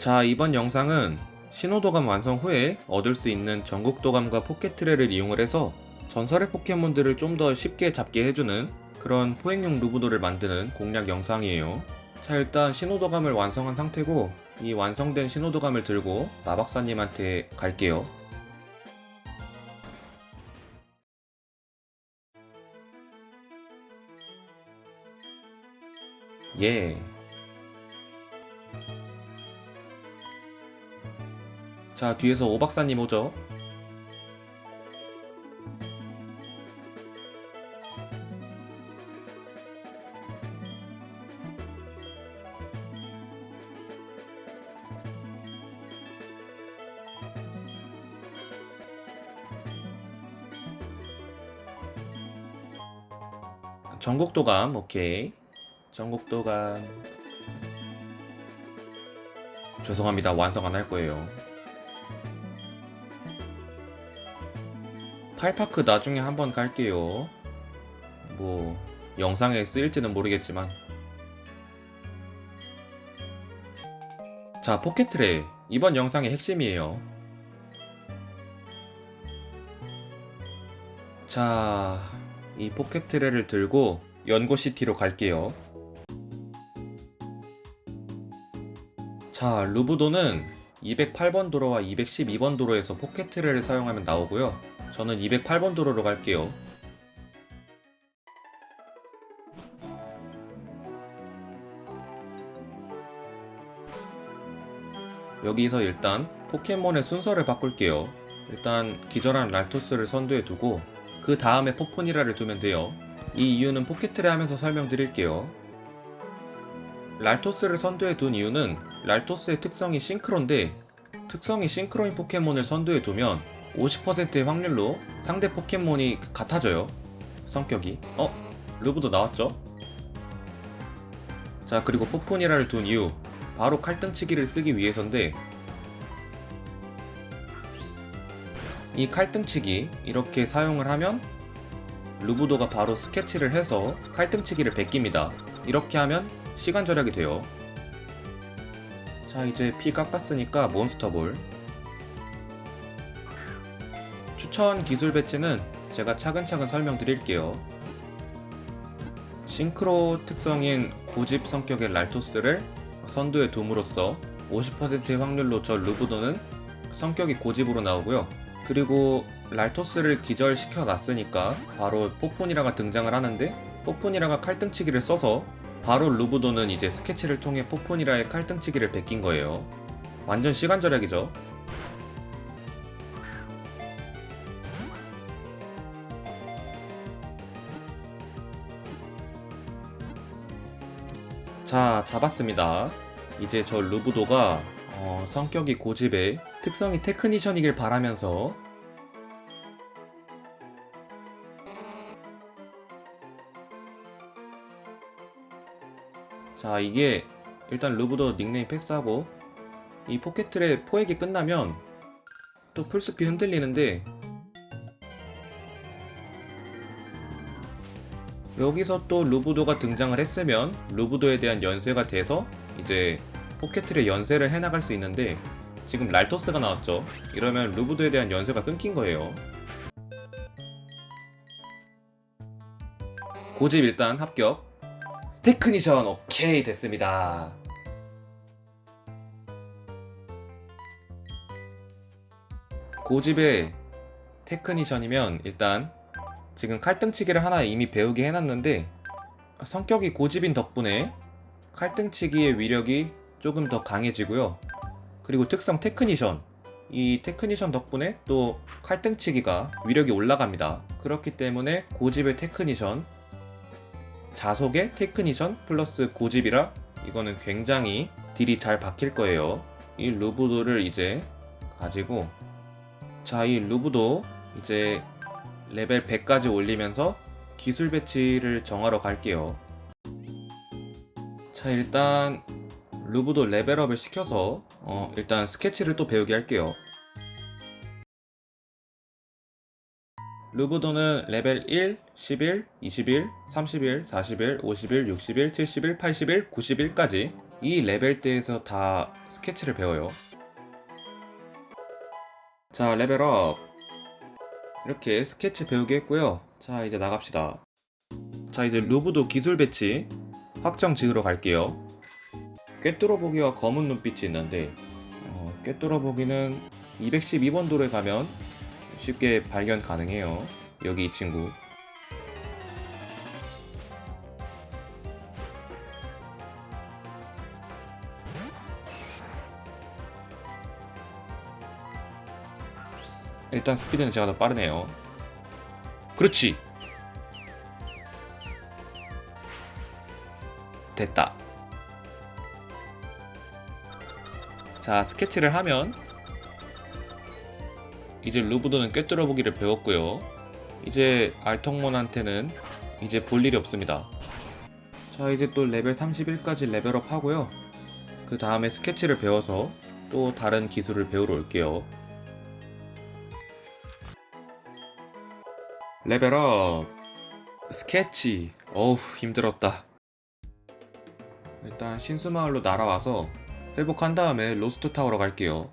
자, 이번 영상은 신호도감 완성 후에 얻을 수 있는 전국도감과 포켓트레를 이용을 해서 전설의 포켓몬들을 좀 더 쉽게 잡게 해주는 그런 포획용 루브도를 만드는 공략 영상이에요. 자, 일단 신호도감을 완성한 상태고 이 완성된 신호도감을 들고 마박사님한테 갈게요. 예. 자, 뒤에서 오박사님 오죠? 전국도감, 오케이. 전국도감. 죄송합니다. 완성 안 할 거예요. 팔파크 나중에 한번 갈게요. 뭐 영상에 쓰일지는 모르겠지만. 자, 포켓트레 이번 영상의 핵심이에요. 자, 이 포켓트레를 들고 연고시티로 갈게요. 자, 루브도는 208번 도로와 212번 도로에서 포켓트레를 사용하면 나오고요. 저는 208번 도로로 갈게요. 여기서 일단 포켓몬의 순서를 바꿀게요. 일단 기절한 랄토스를 선두에 두고 그 다음에 포포니라를 두면 돼요. 이 이유는 포켓트레 하면서 설명드릴게요. 랄토스를 선두에 둔 이유는 랄토스의 특성이 싱크로인데 특성이 싱크로인 포켓몬을 선두에 두면 50%의 확률로 상대 포켓몬이 같아져요. 성격이. 어? 루브도 나왔죠? 자, 그리고 포포니라를 둔 이유. 바로 칼등치기를 쓰기 위해서인데 이 칼등치기 이렇게 사용을 하면 루브도가 바로 스케치를 해서 칼등치기를 베낍니다. 이렇게 하면 시간 절약이 돼요. 자 이제 피 깎았으니까 몬스터볼 추천 기술 배치는 제가 차근차근 설명드릴게요. 싱크로 특성인 고집 성격의 랄토스를 선두에 둠으로써 50%의 확률로 저 루브도는 성격이 고집으로 나오고요. 그리고 랄토스를 기절시켜 놨으니까 바로 포포니라가 등장을 하는데 포포니라가 칼등치기를 써서 바로 루브도는 이제 스케치를 통해 포포니라의 칼등치기를 베낀 거예요. 완전 시간 절약이죠. 자, 잡았습니다. 이제 저 루브도가 어, 성격이 고집에 특성이 테크니션이길 바라면서 자 이게 일단 루브도 닉네임 패스하고 이 포켓트의 포획이 끝나면 또 풀숲이 흔들리는데 여기서 또 루브도가 등장을 했으면 루브도에 대한 연쇄가 돼서 이제 포켓트의 연쇄를 해나갈 수 있는데 지금 랄토스가 나왔죠. 이러면 루브도에 대한 연쇄가 끊긴 거예요. 고집 일단 합격. 테크니션 오케이 됐습니다. 고집의 테크니션이면 일단 지금 칼등치기를 하나 이미 배우게 해놨는데 성격이 고집인 덕분에 칼등치기의 위력이 조금 더 강해지고요. 그리고 특성 테크니션 이 테크니션 덕분에 또 칼등치기가 위력이 올라갑니다. 그렇기 때문에 고집의 테크니션 자속의 테크니션 플러스 고집이라 이거는 굉장히 딜이 잘 박힐 거예요. 이 루브도를 이제 가지고 자, 이 루브도 이제 레벨 100까지 올리면서 기술 배치를 정하러 갈게요. 자, 일단 루브도 레벨업을 시켜서 어, 일단 스케치를 또 배우게 할게요. 루브도는 레벨 1, 11, 21, 31, 41, 51, 61, 71, 81, 91까지 이 레벨대에서 다 스케치를 배워요. 자, 레벨업. 이렇게 스케치 배우기 했고요. 자, 이제 나갑시다. 자, 이제 루브도 기술 배치 확정 지으러 갈게요. 꿰뚫어 보기와 검은 눈빛이 있는데 어, 꿰뚫어 보기는 212번 도로에 가면 쉽게 발견 가능해요. 여기 이 친구. 일단 스피드는 제가 더 빠르네요. 그렇지. 됐다. 자, 스케치를 하면 이제 루브도는 꿰뚫어 보기를 배웠고요. 이제 알통몬한테는 이제 볼 일이 없습니다. 자, 이제 또 레벨 31까지 레벨업 하고요. 그 다음에 스케치를 배워서 또 다른 기술을 배우러 올게요. 레벨업! 스케치! 어우, 힘들었다. 일단 신수마을로 날아와서 회복한 다음에 로스트 타워로 갈게요.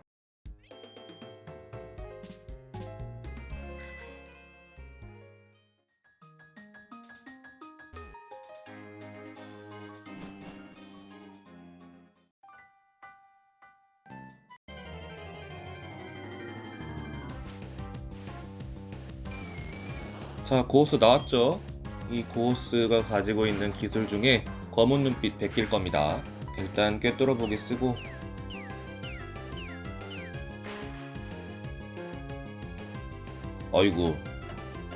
자, 고호스 나왔죠? 이 고호스가 가지고 있는 기술 중에 검은 눈빛 베낄 겁니다. 일단 꿰뚫어 보기 쓰고 어이구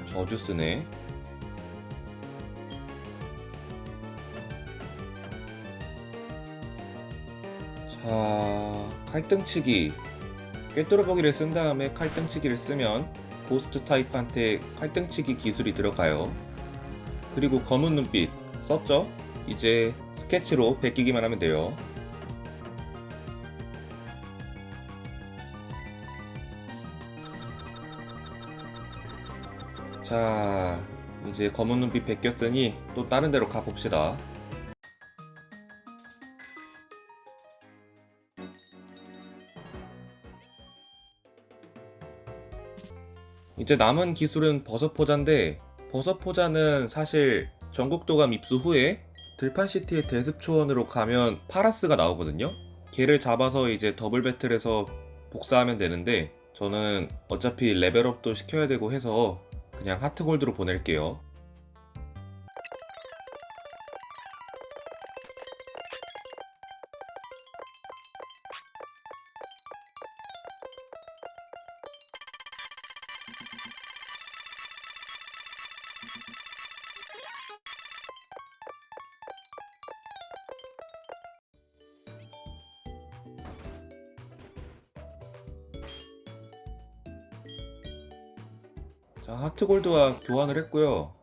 저주 쓰네 자 칼등치기 꿰뚫어 보기를 쓴 다음에 칼등치기를 쓰면 고스트 타입한테 칼등치기 기술이 들어가요 그리고 검은 눈빛 썼죠? 이제 스케치로 베끼기만 하면 돼요. 자, 이제 검은 눈빛 베꼈으니 또 다른 데로 가봅시다. 이제 남은 기술은 버섯 포자인데 버섯 포자는 사실 전국도감 입수 후에 들판시티의 대습 초원으로 가면 파라스가 나오거든요. 걔를 잡아서 이제 더블 배틀에서 복사하면 되는데 저는 어차피 레벨업도 시켜야 되고 해서 그냥 하트 골드로 보낼게요. 자, 하트 골드와 교환을 했고요.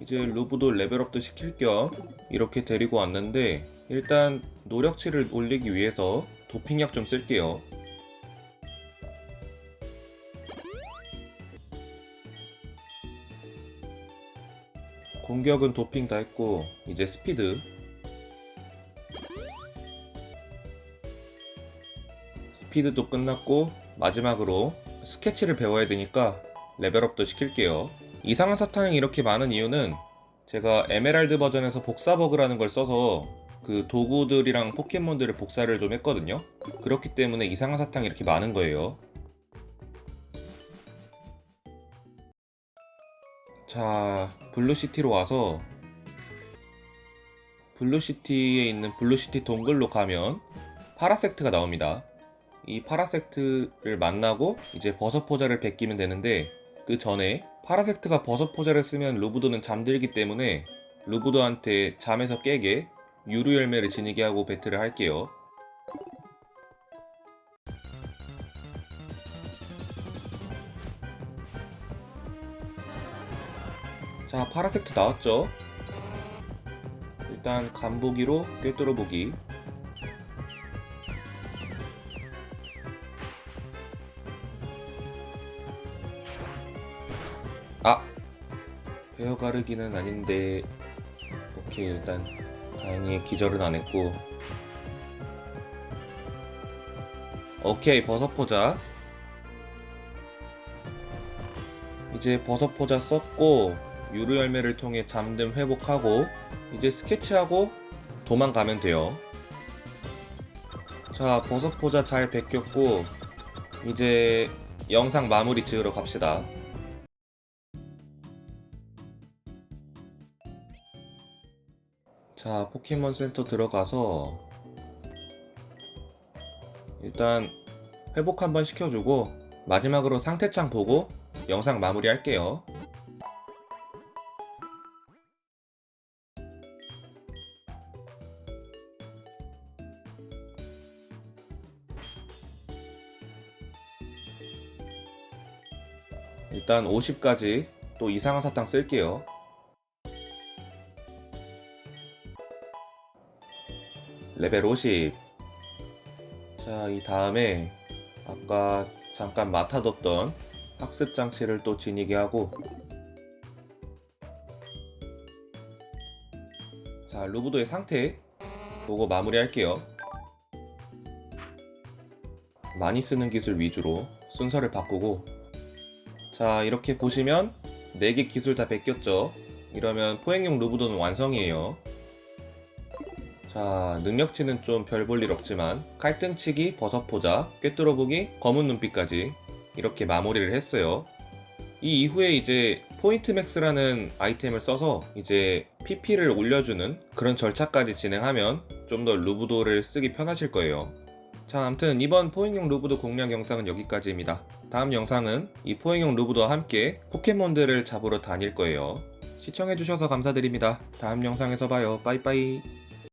이제 루브도 레벨업도 시킬 겸 이렇게 데리고 왔는데 일단 노력치를 올리기 위해서 도핑약 좀 쓸게요. 공격은 도핑 다 했고 이제 스피드 스피드도 끝났고 마지막으로 스케치를 배워야 되니까 레벨업도 시킬게요. 이상한 사탕이 이렇게 많은 이유는 제가 에메랄드 버전에서 복사버그라는 걸 써서 그 도구들이랑 포켓몬들을 복사를 좀 했거든요. 그렇기 때문에 이상한 사탕이 이렇게 많은 거예요. 자, 블루시티로 와서 블루시티에 있는 블루시티 동굴로 가면 파라섹트가 나옵니다. 이 파라섹트를 만나고 이제 버섯 포자를 베끼면 되는데 그 전에 파라섹트가 버섯 포자를 쓰면 루브도는 잠들기 때문에 루브도한테 잠에서 깨게 유루 열매를 지니게 하고 배틀을 할게요. 자, 파라섹트 나왔죠? 일단 간보기로 꿰뚫어 보기. 베어 가르기는 아닌데 오케이 일단 다행히 기절은 안 했고. 오케이 버섯 포자. 이제 버섯 포자 썼고 유루 열매를 통해 잠듦 회복하고 이제 스케치하고 도망가면 돼요. 자 버섯 포자 잘 베꼈고 이제 영상 마무리 지으러 갑시다 자 포켓몬 센터 들어가서 일단 회복 한번 시켜주고 마지막으로 상태창 보고 영상 마무리 할게요. 일단 50까지 또 이상한 사탕 쓸게요 레벨 50 자, 이 다음에 아까 잠깐 맡아뒀던 학습 장치를 또 지니게 하고 자, 루브도의 상태 보고 마무리할게요. 많이 쓰는 기술 위주로 순서를 바꾸고 자, 이렇게 보시면 4개 기술 다 베꼈죠? 이러면 포획용 루브도는 완성이에요. 자, 능력치는 좀 별 볼 일 없지만 칼등치기, 버섯포자, 꿰뚫어보기, 검은 눈빛까지 이렇게 마무리를 했어요. 이 이후에 이제 포인트 맥스라는 아이템을 써서 이제 PP를 올려주는 그런 절차까지 진행하면 좀 더 루브도를 쓰기 편하실 거예요. 자, 아무튼 이번 포획용 루브도 공략 영상은 여기까지입니다. 다음 영상은 이 포획용 루브도와 함께 포켓몬들을 잡으러 다닐 거예요. 시청해주셔서 감사드립니다. 다음 영상에서 봐요. 빠이빠이.